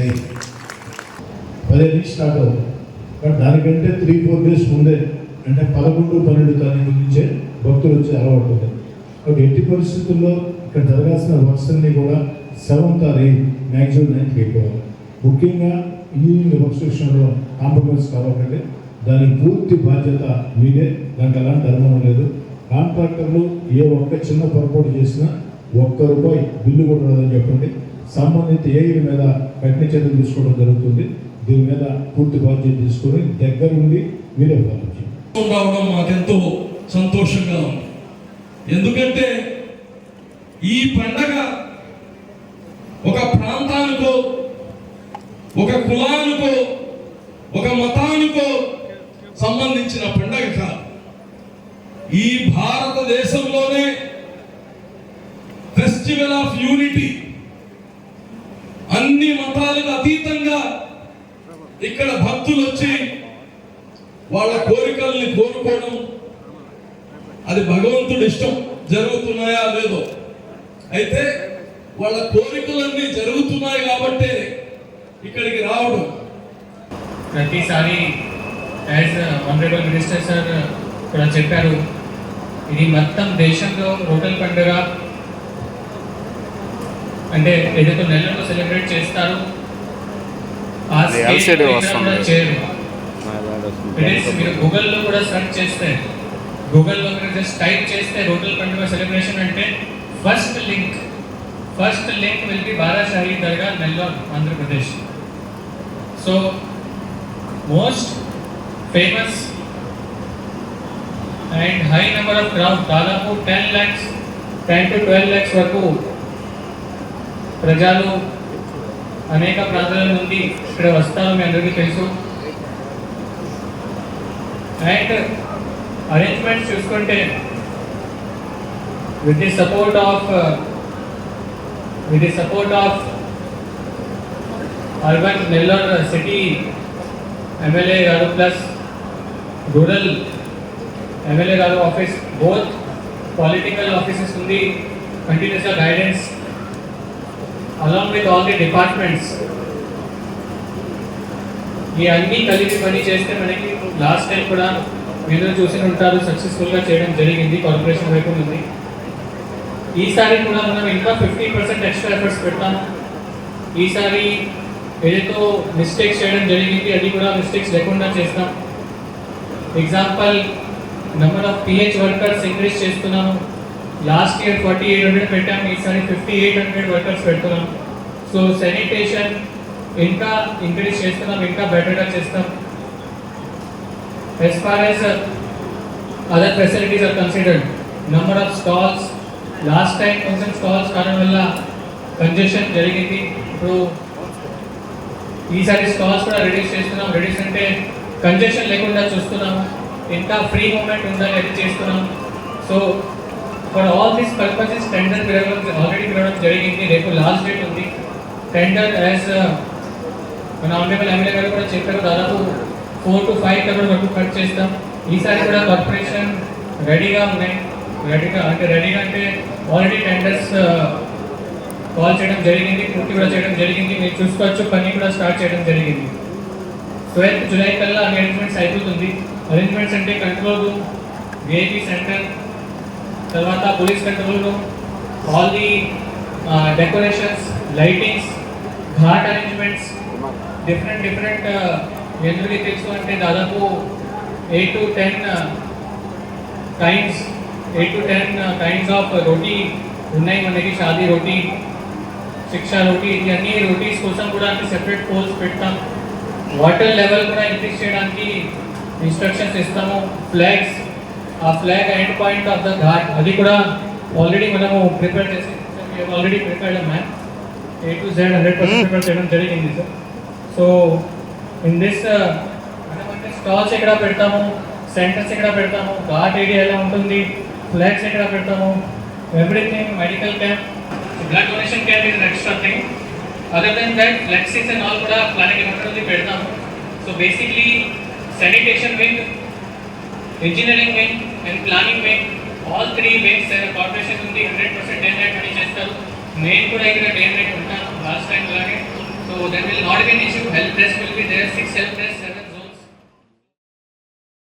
జై పదిహేను స్టార్ట్ అవుతుంది. బట్ దానికంటే త్రీ ఫోర్ డేస్ ముందే అంటే పదకొండు పన్నెండు తారీఖు నుంచే భక్తులు వచ్చి అలవాటు కాబట్టి ఎట్టి పరిస్థితుల్లో ఇక్కడ జరగాల్సిన వర్క్స్ కూడా seventh or eighth maximum ninth అయిపోవాలి ముఖ్యంగా ఈ వర్క్స్ విషయంలో కాంప్రమైజ్ కావాలంటే దాని పూర్తి బాధ్యత మీదే. దానికి ఎలాంటి ధర్మం లేదు. కాంట్రాక్టర్లు ఏ ఒక్క చిన్న పొరపాటు చేసినా ఒక్క రూపాయి బిల్లు కూడా రాదని చెప్పండి. సంబంధిత ఏఈల మీద కఠిన చర్యలు తీసుకోవడం జరుగుతుంది. దీని మీద పూర్తి బాధ్యత తీసుకొని దగ్గరుండి మీరే పాలించండి కావడం మాకెంతో సంతోషంగా ఉంది. ఎందుకంటే ఈ పండగ ఒక ప్రాంతానికో ఒక కులానికో ఒక మతానికో సంబంధించిన పండగ కాదు. ఈ భారతదేశంలోనే ఫెస్టివల్ ఆఫ్ యూనిటీ అన్ని మతాలకు అతీతంగా ఇక్కడ భక్తులు వచ్చి వాళ్ళ కోరికల్ని కోరుకోవడం. అది భగవంతుడి ఇష్టం. జరుగుతున్నాయా లేదో. అయితే వాళ్ళ కోరికలన్నీ జరుగుతున్నాయి కాబట్టే ఇక్కడికి రావడం. ప్రతిసారి యాజ్ ఆనరబుల్ మినిస్టర్ సార్ ఇక్కడ చెప్పారు. ఇది మొత్తం దేశంలో రోటల్ పండుగ. అంటే ఏదైతే నెలలో సెలబ్రేట్ చేస్తారు ఆ. కూడా చేయరు మీరు గూగుల్లో కూడా సెర్చ్ చేస్తే గూగుల్లో మీరు జస్ట్ టైప్ చేస్తే రోటల్ పండుగ సెలబ్రేషన్ అంటే first link first link will be Barashahi Dargah Nellore Andhra Pradesh so most famous and high number of crowd దాదాపు ten lakhs ten to twelve lakhs వరకు ప్రజలు అనేక ప్రాంతాల నుండి ఇక్కడ వస్తారు మీ అందరికీ తెలుసు. అండ్ అరేంజ్మెంట్స్ చూసుకుంటే with the support of with the support of urban Nellore city MLA గారు ప్లస్ రూరల్ ఎమ్మెల్యే గారు ఆఫీస్ బోత్ పొలిటికల్ ఆఫీసెస్ ఉంది కంటిన్యూస్గా guidance along with all the departments ఈ అన్ని కలిపి పని చేస్తే మనకి లాస్ట్ టైం కూడా మీరు చూసి ఉంటారు సక్సెస్ఫుల్గా చేయడం జరిగింది కార్పొరేషన్ వైపు ఉంది. ఈసారి కూడా మనం ఇంకా ఫిఫ్టీ పర్సెంట్ ఎక్స్ట్రా ఎఫర్ట్స్ పెడతాం. ఈసారి ఏదైతే మిస్టేక్స్ చేయడం జరిగింది అది కూడా మిస్టేక్స్ లేకుండా చేస్తాం. Example number of PH workers increase చేస్తున్నాము. Last year forty eight hundred పెట్టాము ఈసారి ఫిఫ్టీ ఎయిట్ హండ్రెడ్ వర్కర్స్ పెడుతున్నాం. సో శానిటేషన్ ఇంకా ఇంక్రీజ్ చేస్తున్నాం ఇంకా బెటర్గా చేస్తాం. As far as uh, other facilities are considered, number of stalls, last time కొంచెం స్టాల్స్ కావడం వల్ల కంజెషన్ జరిగింది. ఇప్పుడు ఈసారి స్టాల్స్ కూడా రెడ్యూస్ చేస్తున్నాం. రెడ్యూస్ అంటే కంజెషన్ లేకుండా చూస్తున్నాము. ఇంకా ఫ్రీ మూమెంట్ ఉందని అది చేస్తున్నాం. So for all these purposes tender పిలవడం ఆల్రెడీ పిలవడం జరిగింది. రేపు లాస్ట్ డేట్ ఉంది. టెండర్ యాజ్ uh, మన ఆనరబుల్ ఎమ్మెల్యే గారు కూడా చెప్పారు. దాదాపు ఫోర్ టు ఫైవ్ కరోడ్ వరకు ఖర్చు చేస్తాం. ఈసారి కూడా కార్పొరేషన్ రెడీగా ఉన్నాయి రెడీగా అంటే రెడీగా అంటే ఆల్రెడీ టెండర్స్ కాల్ చేయడం జరిగింది. పూర్తి కూడా చేయడం జరిగింది. మీరు చూసుకోవచ్చు. పని కూడా స్టార్ట్ చేయడం జరిగింది. ట్వెల్త్ జూలై కల్లా అరేంజ్మెంట్స్ అయిపోతుంది. అరేంజ్మెంట్స్ అంటే కంట్రోల్ రూమ్ విఐపి సెంటర్ తర్వాత police control all the decorations lightings ghat arrangements different different ఎందుకు తెలుసు అంటే దాదాపు eight to ten times eight to ten kinds of roti ఉన్నాయి మనకి. షాదీ రోటీ శిక్షా రోటీ ఇవన్నీ రోటీస్ కోసం కూడా అంటే సెపరేట్ పోల్స్ పెడతాం. వాటర్ లెవెల్ కూడా ఇంక్రీజ్ చేయడానికి ఇన్స్ట్రక్షన్స్ ఇస్తాము. ఫ్లాగ్స్ ఆ flag end point of the ghat అది కూడా ఆల్రెడీ మనము ప్రిపేర్ చేసి already prepared ma'am A to Z hundred percent prepare చేయడం జరిగింది సార్ సో ఇన్ దిస్ మనమంటే స్టాల్స్ ఎక్కడ పెడతాము సెంటర్స్ ఎక్కడ పెడతాము ఘాట్ ఏరియా ఎలా ఉంటుంది ఫ్లాగ్స్ ఎక్కడ పెడతాము everything medical camp blood donation camp is extra thing other than that flexies and all కూడా ప్లానింగ్ డిపార్ట్మెంట్ పెడతాము. So basically sanitation wing engineering Wing and planning wing all three wings corporation ఉంది hundred percent day night పని చేస్తారు నేను కూడా ఇక్కడ day night ఉంటాను last time అలాగే So there will not be an issue. Help desk will be there. Six help desk, seven zones.